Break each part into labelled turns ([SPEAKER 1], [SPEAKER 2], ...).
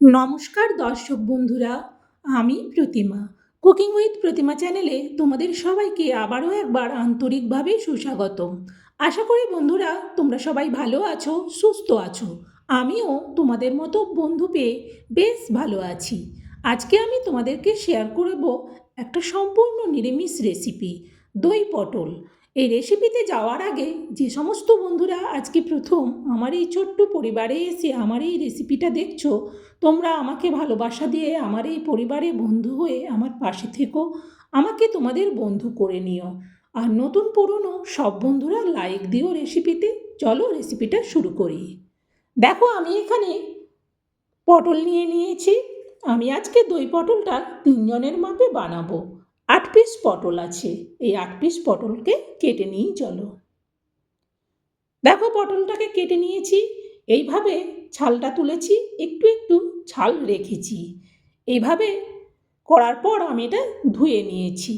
[SPEAKER 1] নমস্কার দর্শক বন্ধুরা, আমি প্রতিমা। কুকিং উইথ প্রতিমা চ্যানেলে তোমাদের সবাইকে আবারও একবার আন্তরিকভাবে সুস্বাগতম। আশা করি বন্ধুরা, তোমরা সবাই ভালো আছো, সুস্থ আছো। আমিও তোমাদের মতো বন্ধু পেয়ে বেশ ভালো আছি। আজকে আমি তোমাদেরকে শেয়ার করব একটা সম্পূর্ণ নিরামিষ রেসিপি দই পটল। এই রেসিপিতে যাওয়ার আগে যে সমস্ত বন্ধুরা আজকে প্রথম আমার এই ছোট্ট পরিবারে এসে আমার এই রেসিপিটা দেখছ, তোমরা আমাকে ভালোবাসা দিয়ে আমার এই পরিবারে বন্ধু হয়ে আমার পাশে থেকো, আমাকে তোমাদের বন্ধু করে নিও। আর নতুন পুরনো সব বন্ধুরা লাইক দিও রেসিপিতে চলো রেসিপিটা শুরু করি। দেখো আমি এখানে পটল নিয়ে নিয়েছি, আমি আজকে দই পটলটা তিনজনের মাপে বানাবো। আট পিস পটল আছে। এই আট পিস পটলকে কেটে নিই, চলো। দেখো পটলটাকে কেটে নিয়েছি। এইভাবে ছালটা তুলেছি, একটু একটু ছাল রেখেছি। এইভাবে করার পর আমি এটা ধুয়ে নিয়েছি।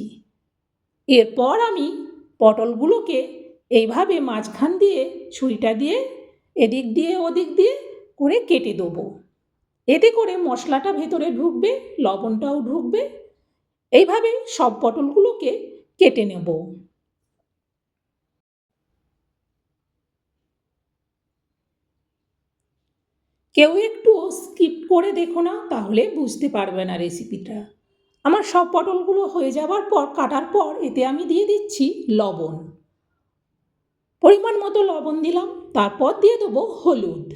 [SPEAKER 1] এরপর আমি পটলগুলোকে এইভাবে মাঝখান দিয়ে, ছুরিটা দিয়ে, এদিক দিয়ে, ওদিক দিয়ে করে কেটে দেবো। এতে করে মশলাটা ভেতরে ঢুকবে, লবণটাও ঢুকবে এইভাবে সব পটলগুলোকে কেটে নেব। কেউ একটু স্কিপ করে দেখো না, তাহলে বুঝতে পারবে না রেসিপিটা। আমার সব পটলগুলো হয়ে যাওয়ার পর, কাটার পর এতে আমি দিয়ে দিচ্ছি লবণ। পরিমাণ মতো লবণ দিলাম, তারপর দিয়ে দেবো হলুদ।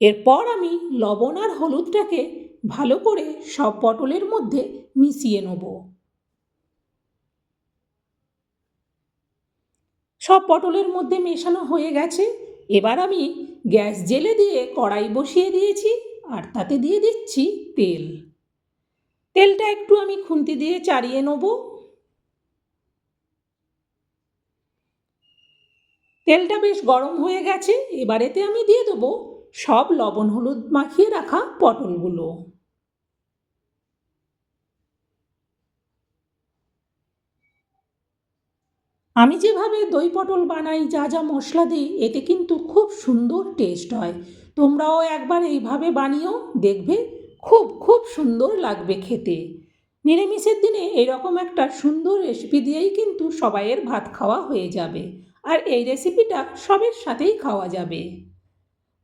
[SPEAKER 1] এরপর আমি লবণ আর হলুদটাকে ভালো করে সব পটলের মধ্যে মিশিয়ে নেব। সব পটলের মধ্যে মেশানো হয়ে গেছে। এবার আমি গ্যাস জেলে দিয়ে কড়াই বসিয়ে দিয়েছি আর তাতে দিয়ে দিচ্ছি তেল। তেলটা একটু আমি খুন্তি দিয়ে চাড়িয়ে নেব। তেলটা বেশ গরম হয়ে গেছে। এবারেতে আমি দিয়ে দেবো সব লবণ হলুদ মাখিয়ে রাখা পটলগুলো। আমি যেভাবে দই পটল বানাই, যা যা মশলা দিই, এতে কিন্তু খুব সুন্দর টেস্ট হয়। তোমরাও একবার এইভাবে বানিয়েও দেখবে খুব খুব সুন্দর লাগবে খেতে। নিরামিষের দিনে এরকম একটা সুন্দর রেসিপি দিয়েই কিন্তু সবাইয়ের ভাত খাওয়া হয়ে যাবে। আর এই রেসিপিটা সবের সাথেই খাওয়া যাবে।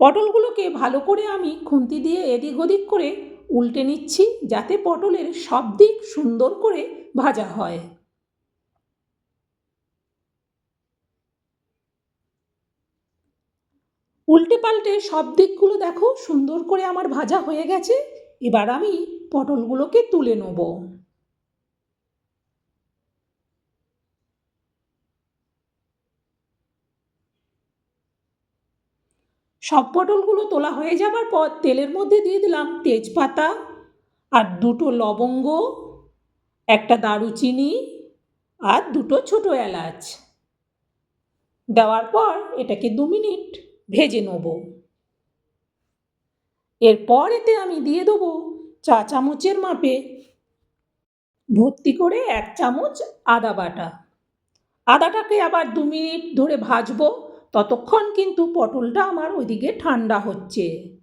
[SPEAKER 1] পটলগুলোকে ভালো করে আমি খুন্তি দিয়ে এদিক ওদিক করে উল্টে নিচ্ছি, যাতে পটলের সব দিক সুন্দর করে ভাজা হয়। উল্টে পাল্টে সব দিকগুলো দেখো, সুন্দর করে আমার ভাজা হয়ে গেছে। এবার আমি পটলগুলোকে তুলে নেব। সব পটলগুলো তোলা হয়ে যাবার পর তেলের মধ্যে দিয়ে দিলাম তেজপাতা আর দুটো লবঙ্গ, একটা দারুচিনি আর দুটো ছোটো এলাচ। দেওয়ার পর এটাকে দু মিনিট ভেজে নেব। এরপর এতে আমি দিয়ে দেবো চা চামচের মাপে। ভর্তি করে এক চামচ আদা বাটা। আদাটাকে আবার দু মিনিট ধরে ভাজবো। ততক্ষণ কিন্তু পটলটা আমার ওইদিকে ঠান্ডা হচ্ছে।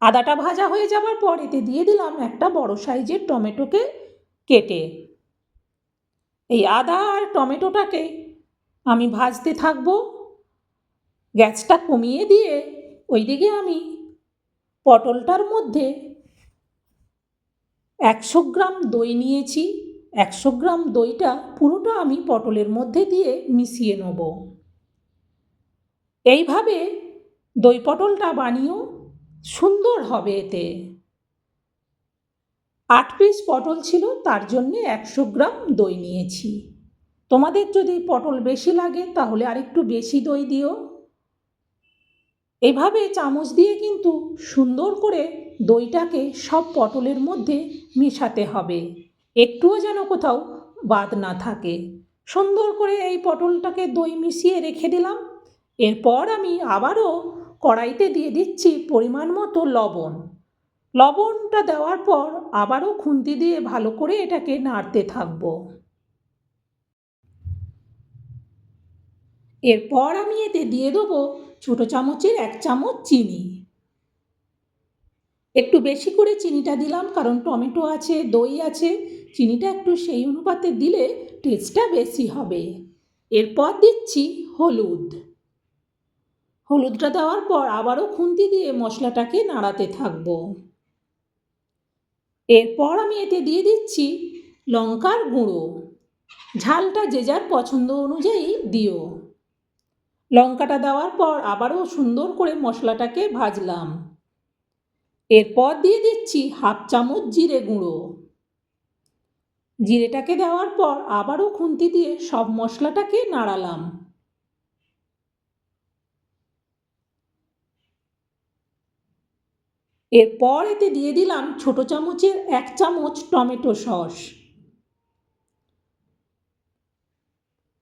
[SPEAKER 1] আদাটা ভাজা হয়ে যাবার পর এতে দিয়ে দিলাম একটা বড় সাইজের টমেটোকে কেটে। এই আদা আর টমেটোটাকে আমি ভাজতে থাকব। গ্যাসটা কমিয়ে দিয়ে ওইদিকে আমি পটলটার মধ্যে একশো গ্রাম দই নিয়েছি। একশো গ্রাম দইটা পুরোটা আমি পটলের মধ্যে দিয়ে মিশিয়ে নেব। এইভাবে দই পটলটা বানিয়েও সুন্দর হবে এতে। আট পিস পটল ছিল, তার জন্যে একশো গ্রাম দই নিয়েছি। তোমাদের যদি পটল বেশি লাগে, তাহলে আরেকটু বেশি দই দিও। এভাবে চামচ দিয়ে কিন্তু সুন্দর করে দইটাকে সব পটলের মধ্যে মেশাতে হবে। একটুও যেন কোথাও বাদ না থাকে। সুন্দর করে এই পটলটাকে দই মিশিয়ে রেখে দিলাম। এরপর আমি আবারও কড়াইতে দিয়ে দিচ্ছি পরিমাণ মতো লবণ। লবণটা দেওয়ার পর আবারও খুন্তি দিয়ে ভালো করে এটাকে নাড়তে থাকব। এরপর আমি এতে দিয়ে দেবো ছোটো চামচের এক চামচ চিনি। একটু বেশি করে চিনিটা দিলাম, কারণ টমেটো আছে, দই আছে। চিনিটা একটু সেই অনুপাতে দিলে টেস্টটা বেশি হবে। এরপর দিচ্ছি হলুদ। হলুদটা দেওয়ার পর আবারও খুন্তি দিয়ে মশলাটাকে নাড়াতে থাকব। এরপর আমি এতে দিয়ে দিচ্ছি লঙ্কার গুঁড়ো। ঝালটা যে যার পছন্দ অনুযায়ী দিও। লঙ্কাটা দেওয়ার পর আবারও সুন্দর করে মশলাটাকে ভাজলাম। এরপর দিয়ে দিচ্ছি হাফ চামচ জিরে গুঁড়ো। জিরেটাকে দেওয়ার পর আবারও খুন্তি দিয়ে সব মশলাটাকে নাড়ালাম। এরপর এতে দিয়ে দিলাম ছোট চামচের এক চামচ টমেটো সস।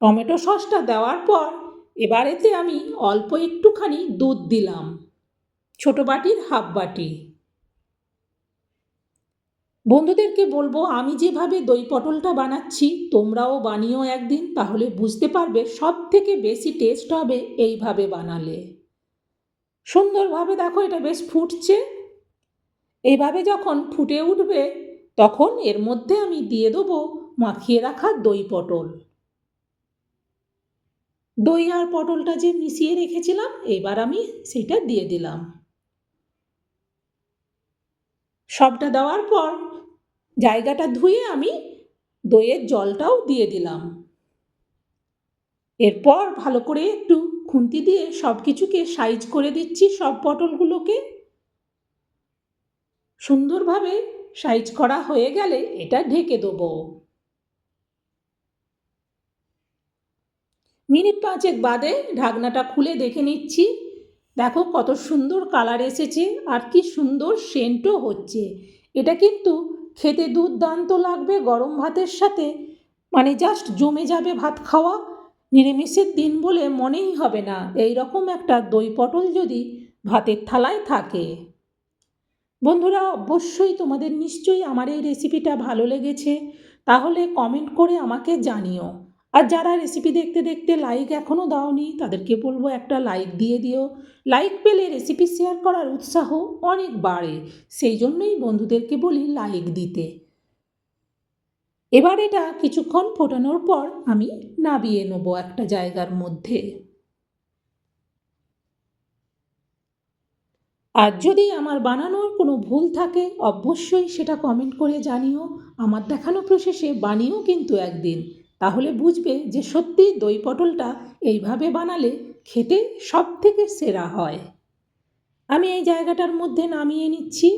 [SPEAKER 1] টমেটো সসটা দেওয়ার পর এবার এতে আমি অল্প একটুখানি দুধ দিলাম। ছোট বাটির হাফ বাটি। বন্ধুদেরকে বলব, আমি যেভাবে দই পটলটা বানাচ্ছি, তোমরাও বানিও একদিন, তাহলে বুঝতে পারবে সব থেকে বেশি টেস্ট হবে এইভাবে বানালে। সুন্দরভাবে দেখো, এটা বেশ ফুটছে। এইভাবে যখন ফুটে উঠবে, তখন এর মধ্যে আমি দিয়ে দেবো মাখিয়ে রাখা দই পটল। দই আর পটলটা যে মিশিয়ে রেখেছিলাম, এবার আমি সেটা দিয়ে দিলাম। সবটা দেওয়ার পর জায়গাটা ধুয়ে আমি দইয়ের জলটাও দিয়ে দিলাম। এরপর ভালো করে একটু খুন্তি দিয়ে সব কিছুকে সাইজ করে দিচ্ছি সব পটলগুলোকে। সুন্দরভাবে সাইজ করা হয়ে গেলে এটা ঢেকে দেবো। মিনিট পাঁচেক বাদে ঢাকনাটা খুলে দেখে নিচ্ছি। দেখো কত সুন্দর কালার এসেছে আর কি সুন্দর সেন্টও হচ্ছে। এটা কিন্তু খেতে দুর্দান্ত লাগবে গরম ভাতের সাথে। মানে জাস্ট জমে যাবে ভাত খাওয়া। নিরামিষের দিন বলে মনেই হবে না। এই রকম একটা দই পটল যদি ভাতের থালায় থাকে। বন্ধুরা, অবশ্যই তোমাদের নিশ্চয়ই আমার এই রেসিপিটা ভালো লেগেছে। তাহলে কমেন্ট করে আমাকে জানিও। আর যারা রেসিপি দেখতে দেখতে লাইক এখনও দাওনি, তাদেরকে বলব একটা লাইক দিয়ে দিও। লাইক পেলে রেসিপি শেয়ার করার উৎসাহ অনেক বাড়ে। সেই জন্যই বন্ধুদেরকে বলি লাইক দিতে। এবার এটা কিছুক্ষণ ফোটানোর পর আমি নাবিয়ে নেব একটা জায়গার মধ্যে। আর যদি আমার বানানোর কোনো ভুল থাকে, অবশ্যই সেটা কমেন্ট করে জানিও। আমার দেখানো প্রসেসে বানিয়েও কিন্তু একদিন। তাহলে বুঝবে যে সত্যি দই পটলটা এইভাবে বানালে খেতে সব থেকে সেরা হয়। আমি এই জায়গাটার মধ্যে নামিয়ে নিচ্ছি।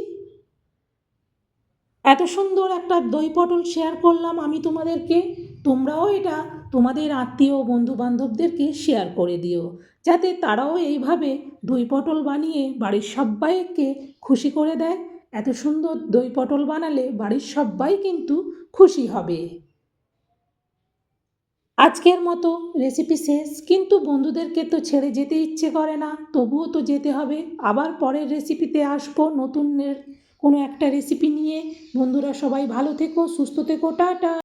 [SPEAKER 1] এত সুন্দর একটা দই পটল শেয়ার করলাম আমি তোমাদেরকে। তোমরাও এটা তোমাদের আত্মীয় বন্ধু বান্ধবদেরকে শেয়ার করে দিও, যাতে তারাও এইভাবে দই পটল বানিয়ে বাড়ির সবাইকে খুশি করে দেয়। এত সুন্দর দই পটল বানালে বাড়ির সবাই কিন্তু খুশি হবে। আজকের মতো রেসিপি শেষ। কিন্তু বন্ধুদেরকে তো ছেড়ে যেতে ইচ্ছে করে না। তবুও তো যেতে হবে। আবার পরের রেসিপিতে আসব নতুনের কোনো একটা রেসিপি নিয়ে। বন্ধুরা সবাই ভালো থেকো, সুস্থ থেকো, টাটা।